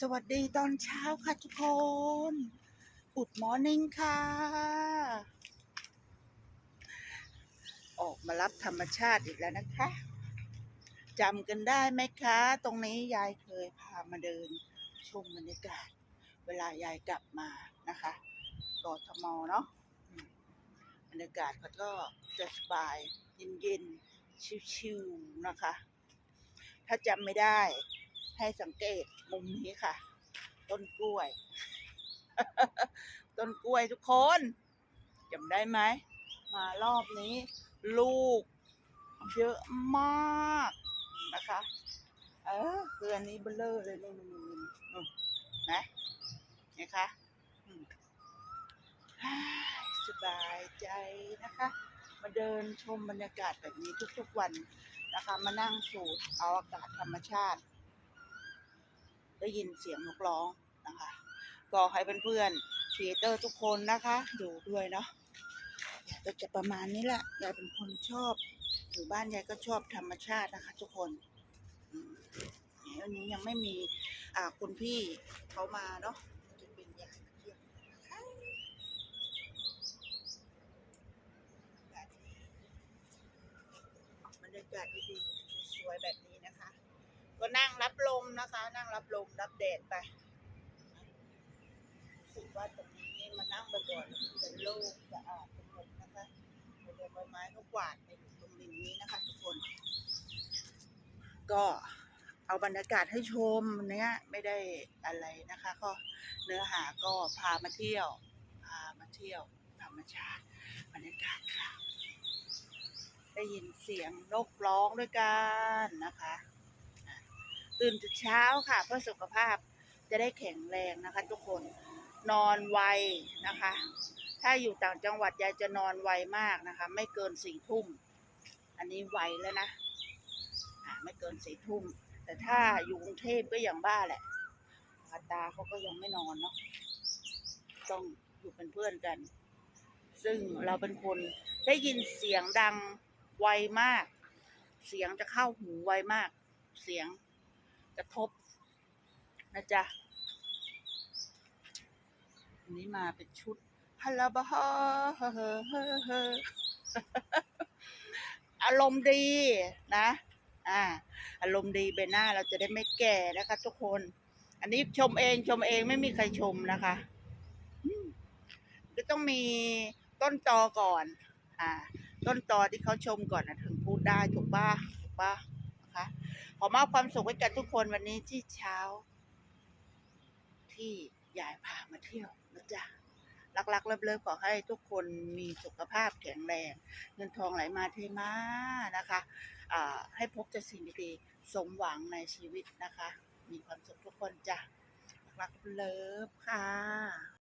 สวัสดีตอนเช้าค่ะทุกคนอุดมอร์นิ่งค่ะ ออกมารับธรรมชาติอีกแล้วนะคะจำกันได้ไหมคะ ตรงนี้ยายเคยพามาเดินชมบรรยากาศ เวลายายกลับมานะคะกทมเนาะบรรยากาศก็จะสบายเย็นๆชิวๆนะคะ ถ้าจำไม่ได้ ให้สังเกตมุมนี้ค่ะ ต้นกล้วย ต้นกล้วยทุกคนจำได้ไหม มารอบนี้ ลูก เยอะมากนะคะ เออคืออันนี้เบลเลอร์เลยนู่นนู่นนู่นนะนะคะสบายใจนะคะ มาเดินชมบรรยากาศแบบนี้ทุกๆวันนะคะ มานั่งสูดเอาอากาศธรรมชาติ ได้ยินเสียงนกร้องนะคะ ก็ให้เพื่อนๆครีเอเตอร์ทุกคนนะคะดูด้วยเนาะยายก็จะประมาณนี้แหละยายเป็นคนชอบอยู่บ้านยายก็ชอบธรรมชาตินะคะ ทุกคนอืมเดี๋ยวนี้ยังไม่มีอ่าคุณพี่เขามาเนาะจะเป็นยายเที่ยวนะคะบรรยากาศดีๆสวยๆแบบนี้นะคะ ก็นั่งรับลมนะคะ นั่งรับลมรับแดดไปสึกว่าตรงนี้มานั่งบ่อยๆแล้วมันจะโล่งสะอาดไปหมดนะคะใบไม้ใบไม้ก็กวาดไปอยู่ตรงริมนี้นะคะ ทุกคน ก็เอาบรรยากาศให้ชมเนี้ยไม่ได้อะไรนะคะ ก็เนื้อหาก็พามาเที่ยว พามาเที่ยวธรรมชาติบรรยากาศค่ะ ได้ยินเสียงนกร้องด้วยกันนะคะ ตื่นแต่เช้าค่ะ เพื่อสุขภาพจะได้แข็งแรงนะคะ ทุกคนนอนไวนะคะ ถ้าอยู่ต่างจังหวัดยายจะนอนไวมากนะคะ ไม่เกินสี่ทุ่ม อันนี้ไวแล้วนะะไม่เกินสี่ทุ่ม แต่ถ้าอยู่กรุงเทพก็อย่างบ้าแหละตาเขาก็ยังไม่นอนเนาะต้องอยู่เป็นเพื่อนกัน ซึ่งเราเป็นคนได้ยินเสียงดังไวมาก เสียงจะเข้าหูไวมาก เสียง ทบนะจ๊ะอันนี้มาเป็นชุดฮัลโหลบฮอฮ้อารมณ์ดีนะ อ่า อารมณ์ดีใบหน้าเราจะได้ไม่แก่นะคะทุกคน อันนี้ชมเองชมเองไม่มีใครชมนะคะก็ต้องมีต้นตอก่อน อ่า ต้นตอที่เขาชมก่อนนะถึงพูดได้ถูกป่ะถูกป่ะ นะคะ ขอมอบความสุขให้กับทุกคนวันนี้ที่เช้า ที่ยายพามาเที่ยวนะจ๊ะรักๆเลิฟๆขอให้ทุกคนมีสุขภาพแข็งแรง เงินทองไหลมาเทมานะคะให้พบแต่สิ่งดีๆสมหวังในชีวิตนะคะ มีความสุขทุกคนจ้ะรักๆเลิฟค่ะ